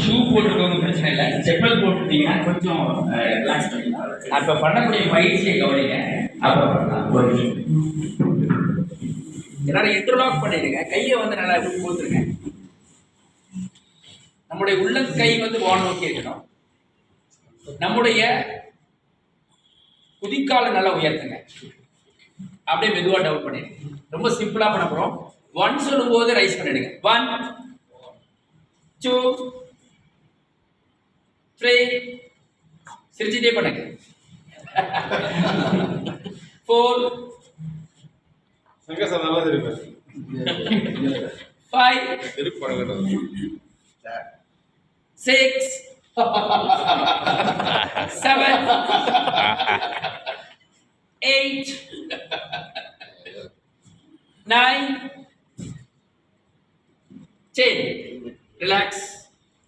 Shoe போட்டுக்கோங்க பிரச்சனை இல்லை. செப்பல் போட்டுட்டீங்கன்னா கொஞ்சம் ரிலாக்ஸ் பண்ணிக்கலாம் அப்போ பண்ணக்கூடிய பயிற்சியை கவனிங்க. அப்போ பண்ணலாம். ஒரு என்னால் இன்டர்லாக் பண்ணிடுங்க. கையை வந்து நல்லா கொடுத்துருங்க நம்முடைய உள்ளங்கை வந்து வான் நோக்கி இருக்கணும். நம்முடைய குதிக்கால நல்லா உயர்த்துங்க. அப்படியே மெதுவாக டவுன் பண்ணிடுங்க. ரொம்ப சிம்பிளாக பண்ண போகிறோம் ஒன் சொல்லும்போது ரைஸ் பண்ணிடுங்க. ஒன் டூ த்ரீ சிரிச்சுட்டே பண்ணுங்க ஃபோர் சங்க சார் நல்லா இருப்பார் ஃபைவ் திருப்பி படம் six, seven, eight, nine, ten. Relax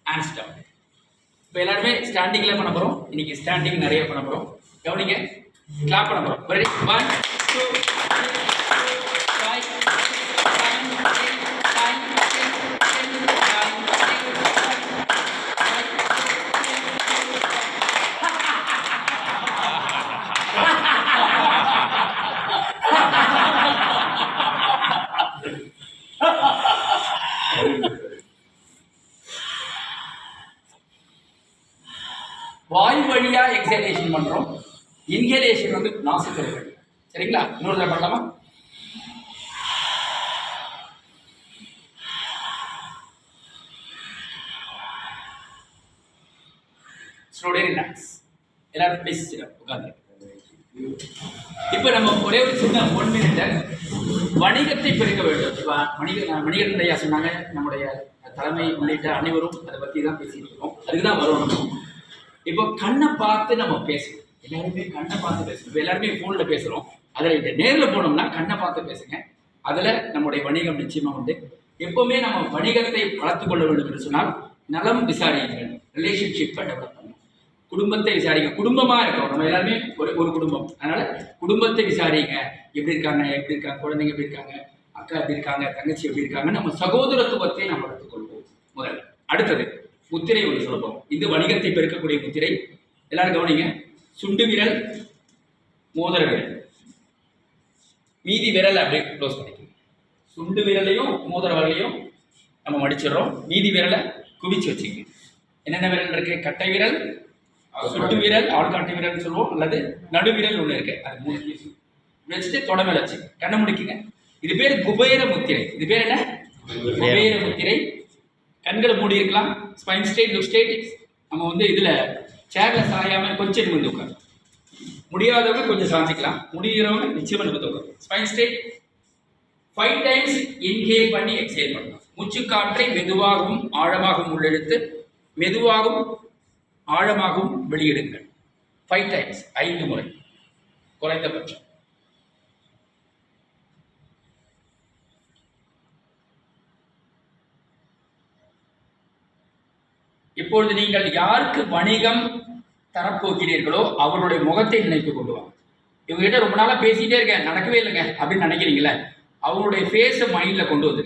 and stop. இப்போ எல்லாருமே ஸ்டாண்டிங்கில் பண்ண போகிறோம் இன்னைக்கு ஸ்டாண்டிங் நிறைய பண்ண போகிறோம் கவனிங்க. கிளாப் பண்ண போகிறோம் ready one two five seven eight nine ten ten nine eight வாய் வழியாக எக்ஸலேஷன் பண்ணுறோம் இன்ஹேலேஷன் வந்து நாசிக்கல் சரிங்களா? இன்னொரு தடவை பண்ணலாமா? ஸ்லோடே ரிலாக்ஸ் எல்லாரும் ப்ளீஸ் உட்காந்து இப்போ நம்ம ஒரே ஒரு சின்ன ஒன் மினிட்ட வணிகத்தை பெருக்க வேண்டும். இப்போ வணிக வணிகர் ஐயா சொன்னாங்க நம்முடைய தலைமை உள்ளிட்ட அனைவரும் அதை பற்றி தான் பேசிட்டு இருக்கோம். அதுக்கு தான் வரும் நம்ம. இப்போ கண்ணை பார்த்து நம்ம பேசணும் எல்லாருமே கண்ணை பார்த்து பேசணும் எல்லாருமே ஃபோனில் பேசுகிறோம் அதில் இந்த நேரில் போனோம்னா கண்ணை பார்த்து பேசுங்க. அதில் நம்முடைய வணிகம் நிச்சயமாக உண்டு. எப்போவுமே நம்ம வணிகத்தை வளர்த்து கொள்ள வேண்டும் என்று சொன்னால் நலம் விசாரியுங்கள். ரிலேஷன்ஷிப்பை டெவலப் பண்ணணும் குடும்பத்தை விசாரிங்க. குடும்பமாக இருக்கோம். நம்ம எல்லாருமே ஒரு ஒரு குடும்பம். அதனால் குடும்பத்தை விசாரிங்க. எப்படி இருக்காங்க? எப்படி இருக்காங்க? குழந்தைங்க எப்படி இருக்காங்க? அக்கா எப்படி இருக்காங்க? தங்கச்சி எப்படி இருக்காங்க நம்ம சகோதரத்துவத்தை நம்ம வளர்த்துக்கொள்வோம் முதல்ல. அடுத்தது. முத்திரை ஒன்று சொல்லப்போம். இந்த வணிகத்தை பெருக்கக்கூடிய முத்திரை. எல்லாரும் கவனிங்க. சுண்டு விரல் மோதிர விரல். மீதி விரல் அப்படியே க்ளோஸ் பண்ணிக்கணும் சுண்டு விரலையும் மோதிர விரலையும் நம்ம மடிச்சிடுறோம். மீதி விரலை குவிச்சு வச்சுக்கணும் என்னென்ன விரல் இருக்கு? கட்டை விரல் சுட்டு விரல் ஆள்காட்டு விரல்னு சொல்லுவோம். அல்லது நடுவிரல் ஒன்று இருக்கு. அது மூணு வச்சுட்டு தொட வச்சு கண்ணை முடிக்குங்க. இது பேர் குபேர முத்திரை. இது பேர் என்ன? குபேர முத்திரை. கண்களை மூடி இருக்கலாம் ஸ்பைன் ஸ்டேட் லுக் ஸ்டேட் நம்ம வந்து இதில் சேரில் சாயாமல் கொஞ்சம் நிமிர்ந்து உட்காரு. முடியாதவங்க கொஞ்சம் சாஞ்சிக்கலாம். முடிகிறவங்க நிச்சயமாக நிமிர்ந்து உட்காரு. Spine straight five times inhale பண்ணி எக்ஸேல் பண்ணலாம். மூச்சு காற்றை மெதுவாகவும் ஆழமாகவும் உள்ளெடுத்து மெதுவாகவும் ஆழமாகவும் வெளியிடுங்கள். ஃபைவ் டைம்ஸ் ஐந்து முறை. குறைந்தபட்சம். இப்பொழுது நீங்கள் யாருக்கு வணிகம் தரப்போகிறீர்களோ அவருடைய முகத்தை நினைத்து கொண்டு இவங்ககிட்ட ரொம்ப நாளாக பேசிகிட்டே இருக்கேன். நடக்கவே இல்லைங்க அப்படின்னு நினைக்கிறீங்களே? அவங்களுடைய ஃபேஸை மைண்டில் கொண்டு வந்து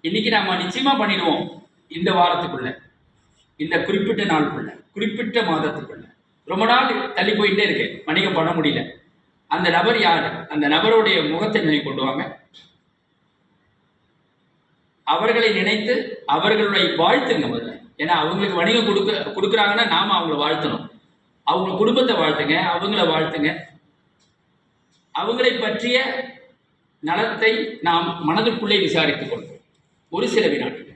இன்னைக்கு நம்ம நிச்சயமாக பண்ணிடுவோம் இந்த வாரத்துக்குள்ள இந்த குறிப்பிட்ட நாளுக்குள்ள குறிப்பிட்ட மாதத்துக்குள்ள. ரொம்ப நாள் தள்ளி போயிட்டே இருக்கு வணிகம் பண்ண முடியல. அந்த நபர் யார்? அந்த நபருடைய முகத்தை நினைவு கொண்டு வாங்க அவர்களை நினைத்து அவர்களுடைய வாழ்த்துங்க முதல்ல. ஏன்னா அவங்களுக்கு வணிகம் கொடுக்க கொடுக்குறாங்கன்னா நாம அவங்கள வாழ்த்தணும். அவங்க குடும்பத்தை வாழ்த்துங்க அவங்கள வாழ்த்துங்க. அவங்களை பற்றிய நலத்தை நாம் மனதுக்குள்ளே விசாரித்துக் கொள்வோம். ஒரு சில வினாடி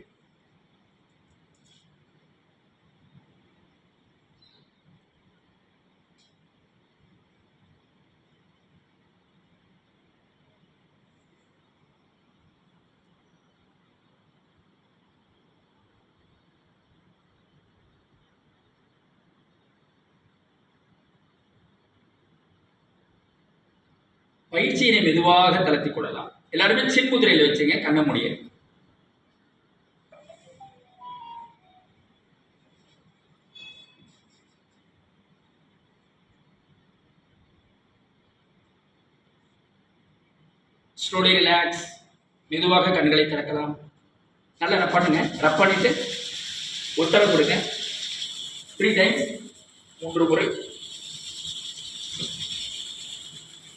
பயிற்சியினை மெதுவாக தளர்த்தி கொள்ளலாம். எல்லாருமே சின்முதிரையில் வச்சுங்க கண்ண முடிய ஸ்லோலி ரிலாக்ஸ் மெதுவாக கண்களை திறக்கலாம். நல்லா ரப் பண்ணுங்க. ரப் பண்ணிட்டு உத்தரவு கொடுங்க. த்ரீ டைம்ஸ் மூன்று முறை.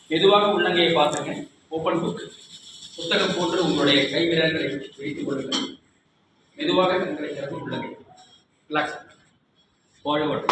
மெதுவாக உள்ளங்கையை பார்த்துங்க ஓப்பன் புக் புத்தகம் போன்று உங்களுடைய கை விரல்களை கொள்ளுங்கள். மெதுவாக கண்களை திறந்து உள்ளங்கை ரிலாக்ஸ் ஃபார்வர்ட்